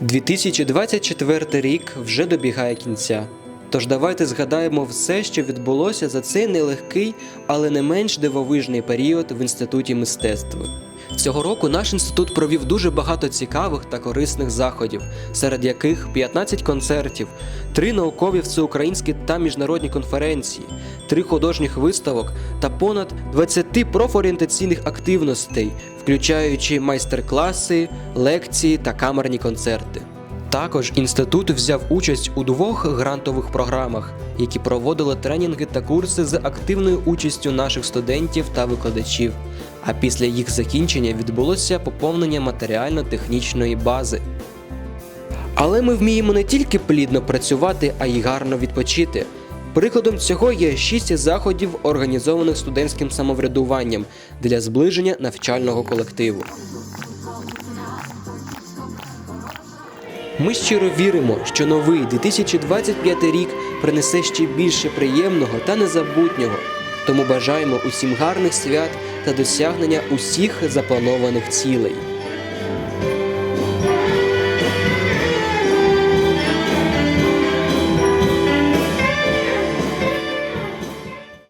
2024 рік вже добігає кінця. Тож давайте згадаємо все, що відбулося за цей нелегкий, але не менш дивовижний період в інституті мистецтва. Цього року наш інститут провів дуже багато цікавих та корисних заходів, серед яких 15 концертів, 3 наукові всеукраїнські та міжнародні конференції, 3 художніх виставок та понад 20 профорієнтаційних активностей, включаючи майстер-класи, лекції та камерні концерти. Також інститут взяв участь у двох грантових програмах, які проводили тренінги та курси з активною участю наших студентів та викладачів. А після їх закінчення відбулося поповнення матеріально-технічної бази. Але ми вміємо не тільки плідно працювати, а й гарно відпочити. Прикладом цього є шість заходів, організованих студентським самоврядуванням для зближення навчального колективу. Ми щиро віримо, що новий 2025 рік принесе ще більше приємного та незабутнього. Тому бажаємо усім гарних свят та досягнення усіх запланованих цілей.